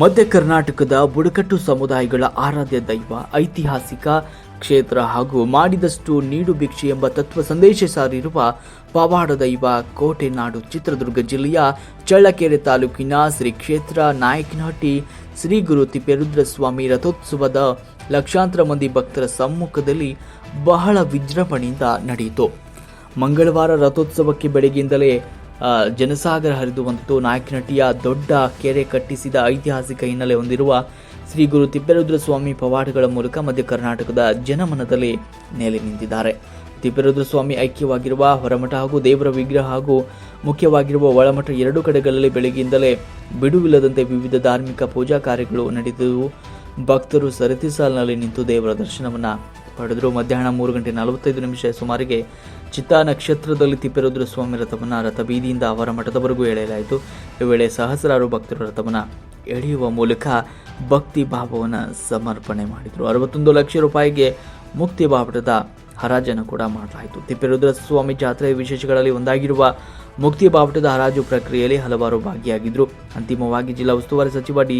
ಮಧ್ಯ ಕರ್ನಾಟಕದ ಬುಡಕಟ್ಟು ಸಮುದಾಯಗಳ ಆರಾಧ್ಯ ದೈವ, ಐತಿಹಾಸಿಕ ಕ್ಷೇತ್ರ ಹಾಗೂ ಮಾಡಿದಷ್ಟು ನೀಡು ಭಿಕ್ಷೆ ಎಂಬ ತತ್ವ ಸಂದೇಶ ಸಾರಿರುವ ಪವಾಡ ದೈವ, ಕೋಟೆನಾಡು, ಚಿತ್ರದುರ್ಗ ಜಿಲ್ಲೆಯ ಚಳ್ಳಕೆರೆ ತಾಲೂಕಿನ ಶ್ರೀ ಕ್ಷೇತ್ರ ನಾಯಕನಹಟ್ಟಿ ಶ್ರೀ ಗುರು ತಿಪ್ಪೇರುದ್ರ ಸ್ವಾಮಿ ರಥೋತ್ಸವದ ಲಕ್ಷಾಂತರ ಮಂದಿ ಭಕ್ತರ ಸಮ್ಮುಖದಲ್ಲಿ ಬಹಳ ವಿಜೃಂಭಣೆಯಿಂದ ನಡೆಯಿತು. ಮಂಗಳವಾರ ರಥೋತ್ಸವಕ್ಕೆ ಬೆಳಗ್ಗೆಯಿಂದಲೇ ಜನಸಾಗರ ಹರಿದು ಬಂದಿತು ನಟಿಯ ದೊಡ್ಡ ಕೆರೆ ಕಟ್ಟಿಸಿದ ಐತಿಹಾಸಿಕ ಹಿನ್ನೆಲೆ ಹೊಂದಿರುವ ಶ್ರೀ ಗುರು ತಿಪ್ಪೇರುದ್ರ ಸ್ವಾಮಿ ಪವಾಡಗಳ ಮೂಲಕ ಮಧ್ಯ ಕರ್ನಾಟಕದ ಜನಮನದಲ್ಲಿ ನೆಲೆ ನಿಂತಿದ್ದಾರೆ. ತಿಪ್ಪೇರುದ್ರ ಸ್ವಾಮಿ ಐಕ್ಯವಾಗಿರುವ ಹೊರಮಠ ಹಾಗೂ ದೇವರ ವಿಗ್ರಹ ಹಾಗೂ ಮುಖ್ಯವಾಗಿರುವ ಒಳಮಠ ಎರಡು ಕಡೆಗಳಲ್ಲಿ ಬೆಳಗ್ಗೆಯಿಂದಲೇ ಬಿಡುವಿಲ್ಲದಂತೆ ವಿವಿಧ ಧಾರ್ಮಿಕ ಪೂಜಾ ಕಾರ್ಯಗಳು ನಡೆದವು ಭಕ್ತರು ಸರತಿ ಸಾಲಿನಲ್ಲಿ ನಿಂತು ದೇವರ ದರ್ಶನವನ್ನ ಪಡೆದರು ಮಧ್ಯಾಹ್ನ ಮೂರು ಗಂಟೆ ನಲವತ್ತೈದು ನಿಮಿಷ ಸುಮಾರಿಗೆ ಚಿತ್ತಾ ನಕ್ಷತ್ರದಲ್ಲಿ ತಿಪ್ಪೇರುದ್ರ ಸ್ವಾಮಿ ರಥವನ್ನು ರಥ ಬೀದಿಯಿಂದ ಅವರ ಮಠದವರೆಗೂ ಎಳೆಯಲಾಯಿತು. ಈ ವೇಳೆ ಸಹಸ್ರಾರು ಭಕ್ತರು ರಥವನ್ನು ಎಳೆಯುವ ಮೂಲಕ ಭಕ್ತಿ ಭಾವವನ್ನು ಸಮರ್ಪಣೆ ಮಾಡಿದರು. ಅರವತ್ತೊಂದು ಲಕ್ಷ ರೂಪಾಯಿಗೆ ಮುಕ್ತಿ ಬಾಪಟದ ಹರಾಜನ್ನು ಕೂಡ ಮಾಡಲಾಯಿತು ತಿಪ್ಪೇರುದ್ರ ಸ್ವಾಮಿ ಜಾತ್ರೆಯ ವಿಶೇಷಗಳಲ್ಲಿ ಒಂದಾಗಿರುವ ಮುಕ್ತಿ ಬಾವುಟದ ಹರಾಜು ಪ್ರಕ್ರಿಯೆಯಲ್ಲಿ ಹಲವಾರು ಭಾಗಿಯಾಗಿದ್ದರು ಅಂತಿಮವಾಗಿ ಜಿಲ್ಲಾ ಉಸ್ತುವಾರಿ ಸಚಿವ ಡಿ.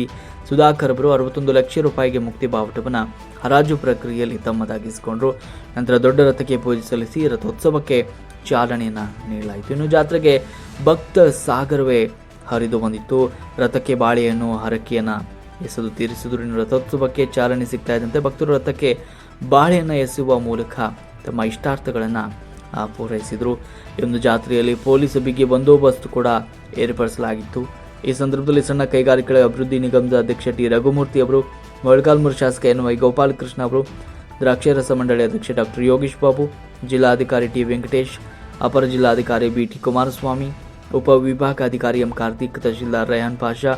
ಸುಧಾಕರ್ ಅವರು ಅರವತ್ತೊಂದು ಲಕ್ಷ ರೂಪಾಯಿಗೆ ಮುಕ್ತಿ ಬಾವುಟವನ್ನು ಹರಾಜು ಪ್ರಕ್ರಿಯೆಯಲ್ಲಿ ತಮ್ಮದಾಗಿಸಿಕೊಂಡರು. ನಂತರ ದೊಡ್ಡ ರಥಕ್ಕೆ ಪೂಜೆ ಸಲ್ಲಿಸಿ ರಥೋತ್ಸವಕ್ಕೆ ಚಾಲನೆಯನ್ನು ನೀಡಲಾಯಿತು. ಇನ್ನು ಜಾತ್ರೆಗೆ ಭಕ್ತ ಸಾಗರವೇ ಹರಿದು ಬಂದಿತ್ತು. ರಥಕ್ಕೆ ಬಾಳೆಯನ್ನು ಹರಕೆಯನ್ನು ಎಸೆದು ತೀರಿಸಿದ್ರು. ಇನ್ನು ರಥೋತ್ಸವಕ್ಕೆ ಚಾಲನೆ ಸಿಗ್ತಾ ಇದ್ದಂತೆ ಭಕ್ತರು ರಥಕ್ಕೆ ಬಾಳೆಯನ್ನು ಎಸೆಯುವ ಮೂಲಕ ತಮ್ಮ ಇಷ್ಟಾರ್ಥಗಳನ್ನು ಪೂರೈಸಿದರು. ಈ ಒಂದು ಜಾತ್ರೆಯಲ್ಲಿ ಪೊಲೀಸ್ ಬಿಗಿ ಬಂದೋಬಸ್ತ್ ಕೂಡ ಏರ್ಪಡಿಸಲಾಗಿತ್ತು. ಈ ಸಂದರ್ಭದಲ್ಲಿ ಸಣ್ಣ ಕೈಗಾರಿಕೆಗಳ ಅಭಿವೃದ್ಧಿ ನಿಗಮದ ಅಧ್ಯಕ್ಷ ಟಿ. ರಘುಮೂರ್ತಿ ಅವರು ಮೊಳಕಾಲ್ಮೂರು ಶಾಸಕ ಎನ್. ವೈ. ಗೋಪಾಲಕೃಷ್ಣ ಅವರು, ದ್ರಾಕ್ಷರಸ ಮಂಡಳಿ ಅಧ್ಯಕ್ಷ ಡಾಕ್ಟರ್ ಯೋಗೀಶ್ ಬಾಬು, ಜಿಲ್ಲಾಧಿಕಾರಿ ಟಿ. ವೆಂಕಟೇಶ್, ಅಪರ ಜಿಲ್ಲಾಧಿಕಾರಿ ಬಿ. ಟಿ. ಕುಮಾರಸ್ವಾಮಿ ಉಪವಿಭಾಗಾಧಿಕಾರಿ ಎಂ. ಕಾರ್ತಿಕ್, ತಹಶೀಲ್ದಾರ್ ರಯಾನ್ ಪಾಷಾ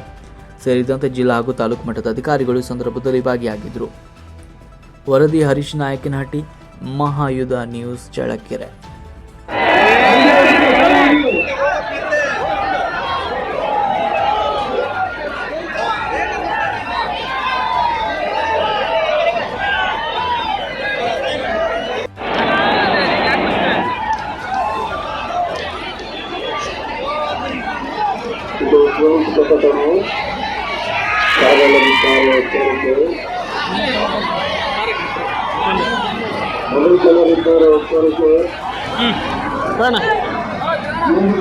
ಸೇರಿದಂತೆ ಜಿಲ್ಲಾ ಹಾಗೂ ತಾಲೂಕು ಮಟ್ಟದ ಅಧಿಕಾರಿಗಳು ಸಂದರ್ಭದಲ್ಲಿ ಭಾಗಿಯಾಗಿದ್ದರು. ವರದಿ ಹರೀಶ್ ನಾಯಕನಹಟ್ಟಿ ಮಹಾಯುಧ ನ್ಯೂಸ್ ಚಳಕೆರೆ ಕಾಲ ಹ್ಮ್. ಕೋರಿಕೆ